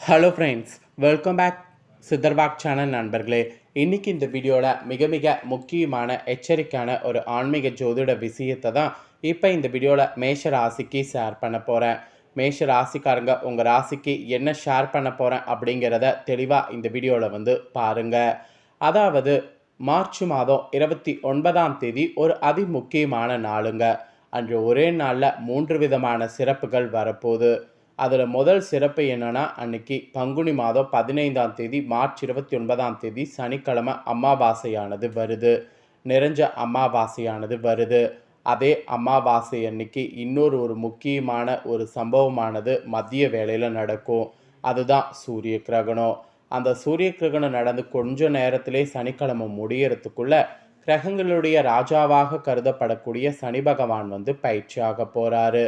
Hello friends welcome back சித்தர்பாக் channel நண்பர்களே. இன்னைக்கு இந்த வீடியோவில் மிக மிக முக்கியமான எச்சரிக்கையான ஒரு ஆன்மீக ஜோதிட விஷயத்தை தான் இப்போ இந்த வீடியோவில் மேஷ ராசிக்கு ஷேர் பண்ண போகிறேன் மேஷ ராசிக்காரங்க உங்கள் ராசிக்கு என்ன ஷேர் பண்ண போகிறேன் அப்படிங்கிறத தெளிவாக இந்த வீடியோவில் வந்து பாருங்கள் அதாவது மார்ச் மாதம் இருபத்தி ஒன்பதாம் தேதி ஒரு அதி முக்கியமான நாளுங்க. அன்று ஒரே நாளில் மூன்று விதமான சிறப்புகள் வரப்போகுது. அதில் முதல் சிறப்பு என்னென்னா அன்னைக்கு பங்குனி மாதம் பதினைந்தாம் தேதி மார்ச் இருபத்தி ஒன்பதாம் தேதி சனிக்கிழமை அமாவாசையானது வருது. நிறைஞ்ச அமாவாசையானது வருது. அதே அமாவாசை அன்னைக்கு இன்னொரு ஒரு முக்கியமான ஒரு சம்பவமானது மதிய வேளையில் நடக்கும். அதுதான் சூரிய கிரகணம். அந்த சூரிய கிரகணம் நடந்து கொஞ்ச நேரத்திலே சனிக்கிழமை முடியறதுக்குள்ள கிரகங்களுடைய ராஜாவாக கருதப்படக்கூடிய சனி பகவான் வந்து பயிற்சியாக போகிறாரு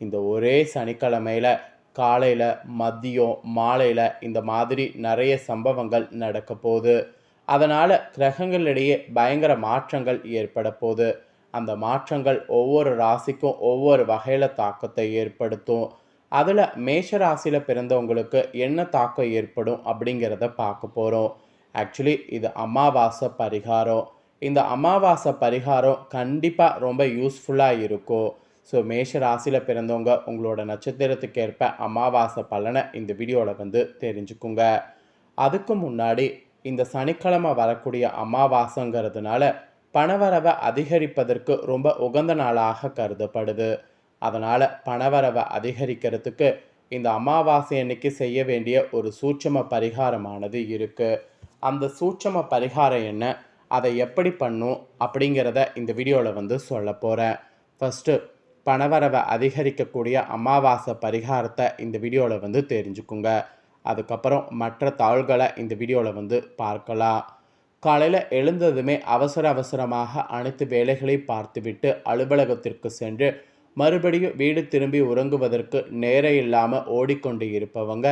இந்த ஒரே சனிக்கிழமையில் காலையில் மதியம் மாலையில் இந்த மாதிரி நிறைய சம்பவங்கள் நடக்க போகுது. அதனால் கிரகங்களிடையே பயங்கர மாற்றங்கள் ஏற்பட போகுது. அந்த மாற்றங்கள் ஒவ்வொரு ராசிக்கும் ஒவ்வொரு வகையில் தாக்கத்தை ஏற்படுத்தும். அதில் மேஷ ராசியில் பிறந்தவங்களுக்கு என்ன தாக்கம் ஏற்படும் அப்படிங்கிறத பார்க்க போகிறோம் ஆக்சுவலி இது அமாவாசை பரிகாரம். இந்த அமாவாசை பரிகாரம் கண்டிப்பாக ரொம்ப யூஸ்ஃபுல்லாக இருக்கும். ஸோ மேஷ ராசியில் பிறந்தவங்க உங்களோட நட்சத்திரத்துக்கு ஏற்ப அமாவாசை பலனை இந்த வீடியோவில் வந்து தெரிஞ்சுக்குங்க. அதுக்கு முன்னாடி இந்த சனிக்கிழமை வரக்கூடிய அமாவாசைங்கிறதுனால பணவரவை அதிகரிப்பதற்கு ரொம்ப உகந்த நாளாக கருதப்படுது. அதனால் பணவரவை அதிகரிக்கிறதுக்கு இந்த அமாவாசை அன்னைக்கு செய்ய வேண்டிய ஒரு சூட்சம பரிகாரமானது இருக்குது அந்த சூட்சம பரிகாரம் என்ன அதை எப்படி பண்ணும் அப்படிங்கிறத இந்த வீடியோவில் வந்து சொல்ல போகிறேன் ஃபஸ்ட்டு பணவரவை அதிகரிக்கக்கூடிய அமாவாசை பரிகாரத்தை இந்த வீடியோவில் வந்து தெரிஞ்சுக்குங்க. அதுக்கப்புறம் மற்ற தாள்களை இந்த வீடியோவில் வந்து பார்க்கலாம். காலையில் எழுந்ததுமே அவசர அவசரமாக அனைத்து வேலைகளை பார்த்துவிட்டு அலுவலகத்திற்கு சென்று மறுபடியும் வீடு திரும்பி உறங்குவதற்கு நேரம் இல்லாமல் ஓடிக்கொண்டு இருப்பவங்க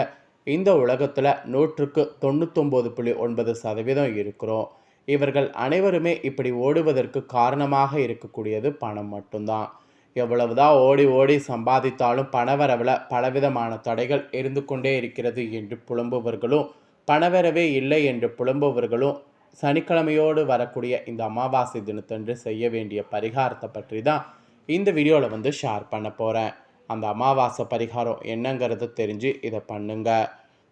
இந்த உலகத்தில் நூற்றுக்கு தொண்ணூத்தொம்பது புள்ளி ஒன்பது சதவீதம் இருக்கிறோம். இவர்கள் அனைவருமே இப்படி ஓடுவதற்கு காரணமாக இருக்கக்கூடியது பணம் மட்டும்தான். எவ்வளவுதான் ஓடி ஓடி சம்பாதித்தாலும் பணவரவில் பலவிதமான தடைகள் இருந்து கொண்டே இருக்கிறது என்று புலம்புவர்களும் பணவரவே இல்லை என்று புலம்புவர்களும் சனிக்கிழமையோடு வரக்கூடிய இந்த அமாவாசை தினத்தன்று செய்ய வேண்டிய பரிகாரத்தை பற்றி தான் இந்த வீடியோவில் வந்து ஷேர் பண்ண போகிறேன் அந்த அமாவாசை பரிகாரம் என்னங்கிறத தெரிஞ்சு இதை பண்ணுங்க.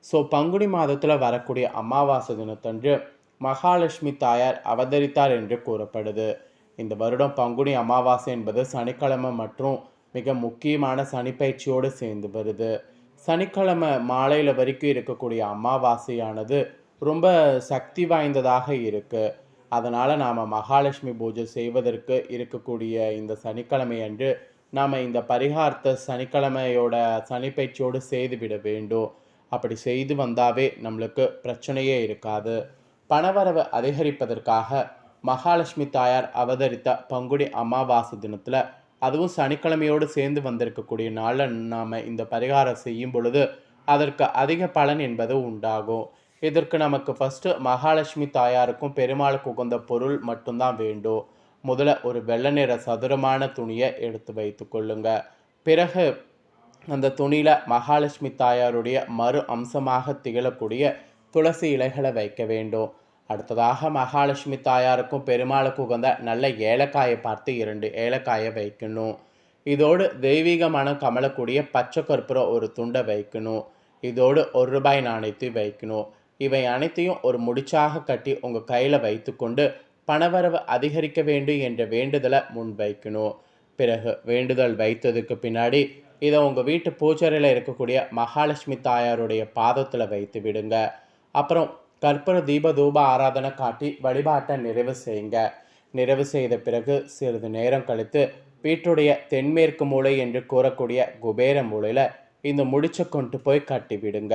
ஸோ பங்குனி மாதத்தில் வரக்கூடிய அமாவாசை தினத்தன்று மகாலட்சுமி தாயார் அவதரித்தார் என்று கூறப்படுது. இந்த வருடம் பங்குனி அமாவாசை என்பது சனிக்கிழமை மற்றும் மிக முக்கியமான சனிப்பயிற்சியோடு சேர்ந்து வருது. சனிக்கிழமை மாலையில் வரைக்கும் இருக்கக்கூடிய அமாவாசையானது ரொம்ப சக்தி வாய்ந்ததாக இருக்குது அதனால் நாம் மகாலட்சுமி பூஜை செய்வதற்கு இருக்கக்கூடிய இந்த சனிக்கிழமை அன்று நாம் இந்த பரிகாரத்தை சனிக்கிழமையோட சனிப்பயிற்சியோடு செய்துவிட வேண்டும். அப்படி செய்து வந்தாவே நம்மளுக்கு பிரச்சனையே இருக்காது. பணவரவு அதிகரிப்பதற்காக மகாலட்சுமி தாயார் அவதரித்த பங்குடி அமாவாசை தினத்தில் அதுவும் சனிக்கிழமையோடு சேர்ந்து வந்திருக்கக்கூடிய நாளில் நாம் இந்த பரிகாரம் செய்யும் பொழுது அதற்கு அதிக பலன் என்பது உண்டாகும். இதற்கு நமக்கு ஃபஸ்ட்டு மகாலட்சுமி தாயாருக்கும் பெருமாளுக்கு உகந்த பொருள் மட்டும்தான் வேண்டும். முதல்ல ஒரு வெள்ளை நிற சதுரமான துணியை எடுத்து வைத்து கொள்ளுங்க. பிறகு அந்த துணியில் மகாலட்சுமி தாயாருடைய மறு அம்சமாக திகழக்கூடிய துளசி இலைகளை வைக்க வேண்டும். அடுத்ததாக மகாலட்சுமி தாயாருக்கும் பெருமாளுக்கும் உகந்த நல்ல ஏலக்காயை பார்த்து இரண்டு ஏலக்காயை வைக்கணும். இதோடு தெய்வீக மனம் கமலக்கூடிய பச்சை கற்பூரம் ஒரு துண்டை வைக்கணும். இதோடு ஒரு ரூபாய் நாணயத்தை வைக்கணும். இவை அனைத்தையும் ஒரு முடிச்சாக கட்டி உங்கள் கையில் வைத்துக்கொண்டு பணவரவு அதிகரிக்க வேண்டும் என்ற வேண்டுதலை முன் வைக்கணும். பிறகு வேண்டுதல் வைத்ததுக்கு பின்னாடி இதை உங்கள் வீட்டு பூச்சரையில் இருக்கக்கூடிய மகாலட்சுமி தாயாருடைய பாதத்தில் வைத்து விடுங்க. அப்புறம் கற்பூர தீப தூப ஆராதனை காட்டி வழிபாட்டை நிறைவு செய்யுங்க. நிறைவு செய்த பிறகு சிறிது நேரம் கழித்து வீட்டுடைய தென்மேற்கு மூலை என்று கூறக்கூடிய குபேர மூலையில் இந்த முடிச்சை கொண்டு போய் கட்டி விடுங்க.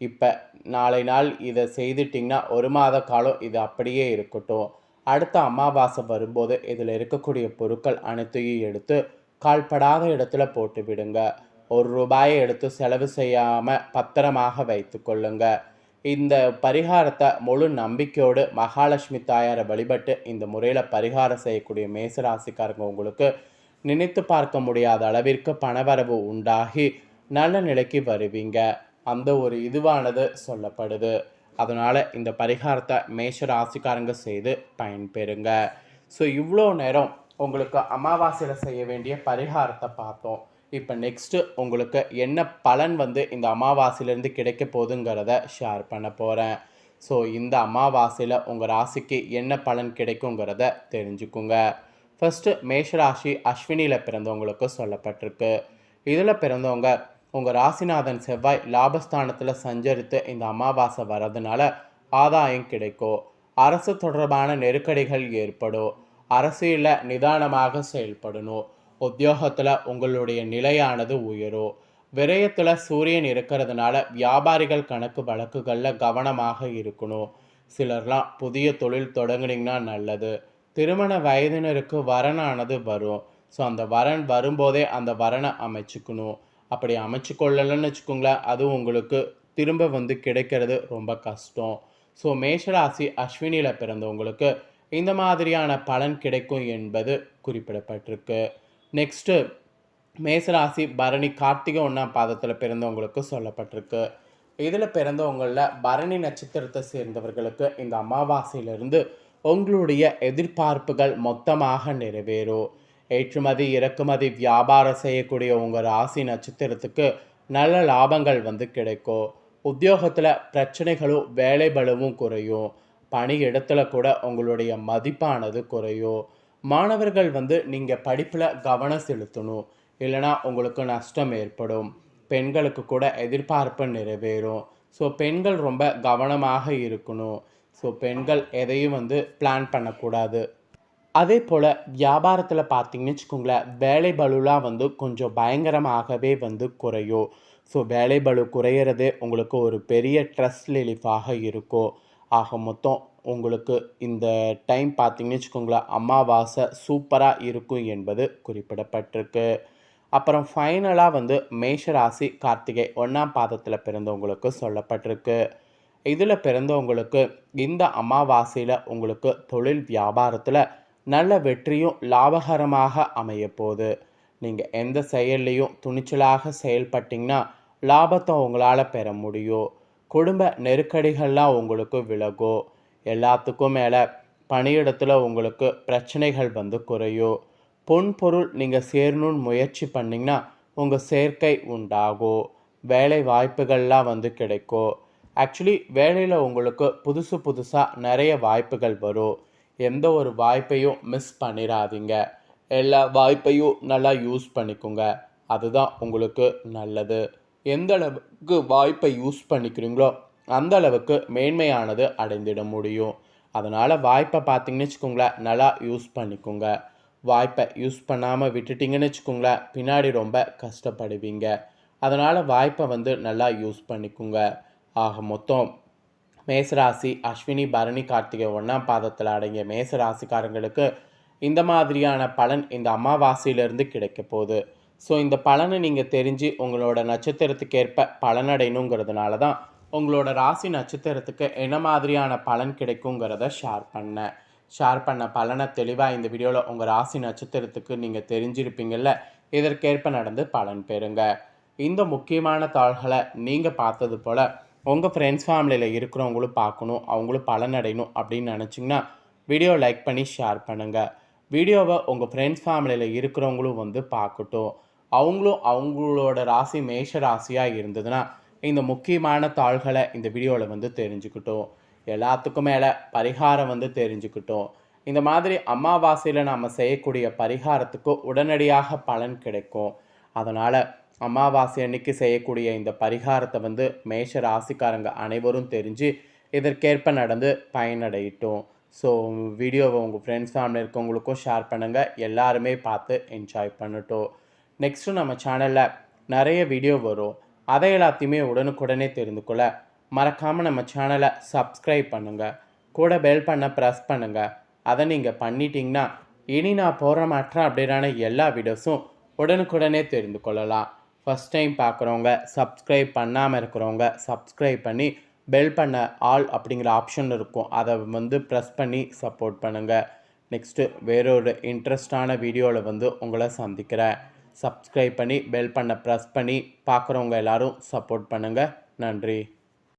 இப்போ நாளை நாள் இதை செய்துட்டிங்கன்னா ஒரு மாத காலம் இது அப்படியே இருக்கட்டும். அடுத்த அமாவாசை வரும்போது இதில் இருக்கக்கூடிய பொருட்கள் அனைத்தையும் எடுத்து கால்படாத இடத்துல போட்டு விடுங்க. ஒரு ரூபாயை எடுத்து செலவு செய்யாமல் பத்திரமாக வைத்து கொள்ளுங்கள் இந்த பரிகாரத்தை முழு நம்பிக்கையோடு மகாலட்சுமி தாயாரை வழிபட்டு இந்த முறையில் பரிகாரம் செய்யக்கூடிய மேசராசிக்காரங்க உங்களுக்கு நினைத்து பார்க்க முடியாத அளவிற்கு பணவரவு உண்டாகி நல்ல நிலைக்கு வருவீங்க. அந்த ஒரு இதுவானது சொல்லப்படுது. அதனால் இந்த பரிகாரத்தை மேஷ ராசிக்காரங்க செய்து பயன்பெறுங்க. ஸோ இவ்வளோ நேரம் உங்களுக்கு அமாவாசையில் செய்ய வேண்டிய பரிகாரத்தை பார்த்தோம். இப்போ நெக்ஸ்ட்டு உங்களுக்கு என்ன பலன் வந்து இந்த அமாவாசையிலேருந்து கிடைக்க போகுதுங்கிறத ஷேர் பண்ண போகிறேன் ஸோ இந்த அமாவாசையில் உங்கள் ராசிக்கு என்ன பலன் கிடைக்குங்கிறத தெரிஞ்சுக்குங்க. ஃபஸ்ட்டு மேஷராசி அஸ்வினியில் பிறந்தவங்களுக்கு சொல்லப்பட்டிருக்கு. இதில் பிறந்தவங்க உங்கள் ராசிநாதன் செவ்வாய் லாபஸ்தானத்தில் சஞ்சரித்து இந்த அமாவாசை வர்றதுனால ஆதாயம் கிடைக்கும். அரசு தொடர்பான நெருக்கடிகள் ஏற்படும். அரசியலில் நிதானமாக செயல்படணும். உத்தியோகத்தில் உங்களுடைய நிலையானது உயரும். விரயத்தில் சூரியன் இருக்கிறதுனால வியாபாரிகள் கணக்கு வழக்குகளில் கவனமாக இருக்கணும். சிலர்லாம் புதிய தொழில் தொடங்குனீங்கன்னா நல்லது. திருமண வயதினருக்கு வரனானது வரும். ஸோ அந்த வரன் வரும்போதே அந்த வரனை அமைச்சுக்கணும். அப்படி அமைச்சு கொள்ளலைன்னு வச்சுக்கோங்களேன் அது உங்களுக்கு திரும்ப வந்து கிடைக்கிறது ரொம்ப கஷ்டம். ஸோ மேஷராசி அஸ்வினியில் பிறந்தவங்களுக்கு இந்த மாதிரியான பலன் கிடைக்கும் என்பது குறிப்பிடப்பட்டிருக்கு. நெக்ஸ்ட்டு மேசராசி பரணி கார்த்திகை ஒன்றாம் பாதத்தில் பிறந்தவங்களுக்கு சொல்லப்பட்டிருக்கு. இதில் பிறந்தவங்களில் பரணி நட்சத்திரத்தை சேர்ந்தவர்களுக்கு இந்த அமாவாசையிலிருந்து உங்களுடைய எதிர்பார்ப்புகள் மொத்தமாக நிறைவேறும். ஏற்றுமதி இறக்குமதி வியாபாரம் செய்யக்கூடிய உங்கள் ராசி நட்சத்திரத்துக்கு நல்ல லாபங்கள் வந்து கிடைக்கும். உத்தியோகத்தில் பிரச்சனைகளும் வேலை பலுவும் குறையும். பணி இடத்துல கூட உங்களுடைய மதிப்பானது குறையும். மாணவர்கள் வந்து நீங்கள் படிப்பில் கவனம் செலுத்தணும். இல்லைனா உங்களுக்கு நஷ்டம் ஏற்படும். பெண்களுக்கு கூட எதிர்பார்ப்பு நிறைவேறும். ஸோ பெண்கள் ரொம்ப கவனமாக இருக்கணும். ஸோ பெண்கள் எதையும் வந்து பிளான் பண்ணக்கூடாது. அதே போல் வியாபாரத்தில் பார்த்தீங்கன்னு வச்சுக்கோங்களேன் வேலை பலுலாம் வந்து கொஞ்சம் பயங்கரமாகவே வந்து குறையும். ஸோ வேலை பலு குறையிறதே உங்களுக்கு ஒரு பெரிய ட்ரெஸ் ரிலீஃபாக இருக்கும். ஆக மொத்தம் உங்களுக்கு இந்த டைம் பார்த்தீங்கன்னு வச்சுக்கோங்களேன் அமாவாசை சூப்பராக இருக்கும் என்பது குறிப்பிடப்பட்டிருக்கு. அப்புறம் ஃபைனலாக வந்து மேஷராசி கார்த்திகை ஒன்றாம் பாதத்தில் பிறந்தவங்களுக்கு சொல்லப்பட்டிருக்கு. இதில் பிறந்தவங்களுக்கு இந்த அமாவாசையில் உங்களுக்கு தொழில் வியாபாரத்தில் நல்ல வெற்றியும் லாபகரமாக அமைய போகுது. நீங்கள் எந்த செயல்லையும் துணிச்சலாக செயல்பட்டிங்கன்னா லாபத்தை உங்களால் பெற முடியும். குடும்ப நெருக்கடிகள்லாம் உங்களுக்கு விலகும். எல்லாத்துக்கும் மேலே பணியிடத்தில் உங்களுக்கு பிரச்சனைகள் வந்து குறையும் பொன் பொருள் நீங்கள் சேரணும்னு முயற்சி பண்ணிங்கன்னா உங்கள் சேர்க்கை உண்டாகும் வேலை வாய்ப்புகள்லாம் வந்து கிடைக்கும் ஆக்சுவலி வேலையில் உங்களுக்கு புதுசு புதுசாக நிறைய வாய்ப்புகள் வரும். எந்த ஒரு வாய்ப்பையும் மிஸ் பண்ணிடாதீங்க எல்லா வாய்ப்பையும் நல்லா யூஸ் பண்ணிக்கோங்க. அதுதான் உங்களுக்கு நல்லது. எந்த அளவுக்கு வாய்ப்பை யூஸ் பண்ணிக்கிறீங்களோ அந்த அளவுக்கு மேன்மையானது அடைந்திட முடியும். அதனால் வாய்ப்பை பார்த்தீங்கன்னு வச்சுக்கோங்களேன் நல்லா யூஸ் பண்ணிக்கோங்க. வாய்ப்பை யூஸ் பண்ணாமல் விட்டுட்டிங்கன்னு வச்சுக்கோங்களேன் பின்னாடி ரொம்ப கஷ்டப்படுவீங்க. அதனால் வாய்ப்பை வந்து நல்லா யூஸ் பண்ணிக்கோங்க. ஆக மொத்தம் மேசராசி அஸ்வினி பரணி கார்த்திகை ஒன்றாம் பாதத்தில் அடங்கிய மேசராசிக்காரங்களுக்கு இந்த மாதிரியான பலன் இந்த அமாவாசையிலேருந்து கிடைக்க போகுது. ஸோ இந்த பலனை நீங்கள் தெரிஞ்சு உங்களோட நட்சத்திரத்துக்கேற்ப பலனடையணுங்கிறதுனால தான் உங்களோட ராசி நட்சத்திரத்துக்கு என்ன மாதிரியான பலன் கிடைக்குங்கிறத ஷேர் பண்ணேன் ஷேர் பண்ண பலனை தெளிவாக இந்த வீடியோவில் உங்கள் ராசி நட்சத்திரத்துக்கு நீங்கள் தெரிஞ்சிருப்பீங்கள்ல இதற்கேற்ப நடந்து பலன் பெறுங்க. இந்த முக்கியமான தாள்களை நீங்கள் பார்த்தது போல் உங்கள் ஃப்ரெண்ட்ஸ் ஃபேமிலியில் இருக்கிறவங்களும் பார்க்கணும் அவங்களும் பலன் அடையணும் அப்படின்னு நினச்சிங்கன்னா வீடியோ லைக் பண்ணி ஷேர் பண்ணுங்கள் வீடியோவை உங்கள் ஃப்ரெண்ட்ஸ் ஃபேமிலியில் இருக்கிறவங்களும் வந்து பார்க்கட்டும். அவங்களும் அவங்களோட ராசி மேஷ ராசியாக இருந்ததுன்னா இந்த முக்கியமான தாள்களை இந்த வீடியோவில் வந்து தெரிஞ்சுக்கிட்டோம். எல்லாத்துக்கும் மேலே பரிகாரம் வந்து தெரிஞ்சுக்கிட்டோம். இந்த மாதிரி அமாவாசையில் நாம் செய்யக்கூடிய பரிகாரத்துக்கு உடனடியாக பலன் கிடைக்கும். அதனால் அமாவாசை அன்னைக்கு செய்யக்கூடிய இந்த பரிகாரத்தை வந்து மேஷ ராசிக்காரங்க அனைவரும் தெரிஞ்சு இதற்கேற்ப நடந்து பயனடையிட்டோம். ஸோ வீடியோவை உங்கள் ஃப்ரெண்ட்ஸ் ஃபேமிலி இருக்கவங்களுக்கும் ஷேர் பண்ணுங்கள் எல்லாருமே பார்த்து என்ஜாய் பண்ணட்டும். நெக்ஸ்ட்டு நம்ம சேனலில் நிறைய வீடியோ வரும். அதை எல்லாத்தையுமே உடனுக்குடனே தெரிந்து கொள்ள மறக்காமல் நம்ம சேனலை சப்ஸ்கிரைப் பண்ணுங்கள் கூட பெல் பண்ண ப்ரெஸ் பண்ணுங்கள் அதை நீங்கள் பண்ணிட்டீங்கன்னா இனி நான் போகிற மற்ற அப்டேட்டான எல்லா வீடியோஸும் உடனுக்குடனே தெரிந்து கொள்ளலாம். ஃபஸ்ட் டைம் பார்க்குறவங்க சப்ஸ்கிரைப் பண்ணாமல் இருக்கிறவங்க சப்ஸ்கிரைப் பண்ணி பெல் பண்ண ஆல் அப்படிங்கிற ஆப்ஷன் இருக்கும். அதை வந்து ப்ரெஸ் பண்ணி சப்போர்ட் பண்ணுங்கள் நெக்ஸ்ட்டு வேறொரு இன்ட்ரெஸ்டான வீடியோவில் வந்து உங்களை சந்திக்கிறேன். சப்ஸ்கிரைப் பண்ணி பெல் பண்ண ப்ரெஸ் பண்ணி பார்க்குறவங்க எல்லோரும் சப்போர்ட் பண்ணுங்கள் நன்றி.